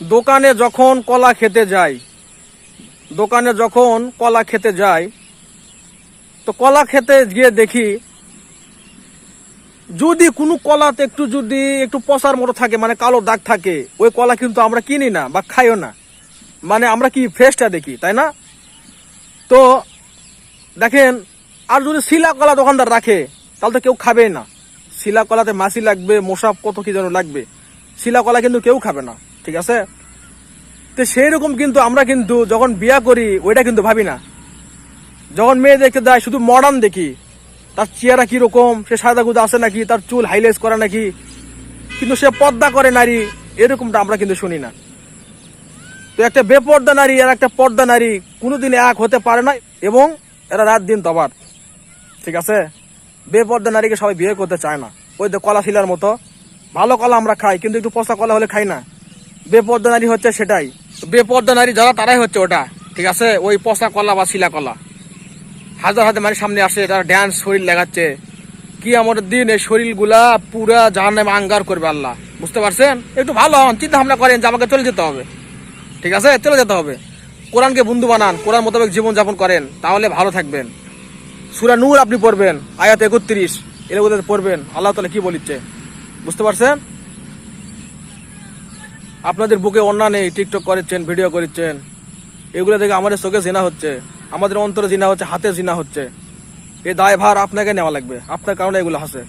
দোকানে যখন কলা খেতে যাই দোকানে যখন কলা খেতে যাই তো কলা খেতে গিয়ে দেখি, যদি কোনো কলাতে একটু যদি একটু পচার মতো থাকে মানে কালো দাগ থাকে, ওই কলা কিন্তু আমরা কিনি না বা খাইও না। মানে আমরা কি ফ্রেশটা দেখি, তাই না? তো দেখেন, আর যদি শিলা কলা দোকানদার রাখে, তাহলে তো কেউ খাবেই না। শিলা কলাতে মাছি লাগবে মশা কত কি যেন লাগবে। শিলা কলা কিন্তু কেউ খাবে না। ঠিক আছে? তো সেই রকম কিন্তু আমরা কিন্তু যখন বিয়া করি, ওইটা কিন্তু ভাবি না। যখন মেয়ে দেখতে দেয় শুধু মডার্ন দেখি। তার চেহারা কীরকম? সে সাদা গুদা আছে নাকি? তার চুল হাইলাইস করে নাকি? কিন্তু সে পর্দা করে নারী, এরকমটা আমরা কিন্তু শুনি না। তো একটা বেপর্দা নারী আর একটা পর্দা নারী কোনোদিন এক হতে পারে না এবং এরা রাত দিন তবার। ঠিক আছে? বেপর্দা নারীকে সবাই বিয়ে করতে চায় না। ওই তো কলা শিলার মতো। ভালো কলা আমরা খাই, কিন্তু একটু পচা কলা হলে খাই না। বেপর্দা নারী হচ্ছে সেটাই। বেপর্দা নারী যারা, তারাই হচ্ছে ওটা। ঠিক আছে? ওই পচা কলা বা শিলা কলা। হাজার হাজার মানুষ সামনে আসে, তারা ড্যান্স শরীর লাগাচ্ছে। কি আমাদের দিন এই শরীরগুলা পুরা জাহান্নামে আঙ্গার করবে আল্লাহ। বুঝতে পারছেন? একটু ভালো হন, চিন্তা ভাবনা করেন যে আমাকে চলে যেতে হবে। ঠিক আছে? চলে যেতে হবে। কোরআনকে বন্ধু বানান, কোরআন মোতাবেক জীবন যাপন করেন, তাহলে ভালো থাকবেন। সুরা নূর আপনি পড়বেন, আয়াত একত্রিশ, এর পড়বেন। আল্লাহ তালা কি বলিচ্ছে? বুঝতে পারছেন? আপনাদের বুকে অন্যা নেই টিকটক করেছেন ভিডিও করেছেন। এগুলো দেখে আমাদের চোখে জিনা হচ্ছে। আমাদের অন্তরে জিনা হচ্ছে, হাতে জিনা হচ্ছে। এই দায় ভার আপনাকে নেওয়া লাগবে। আপনার কারণে এগুলো আছে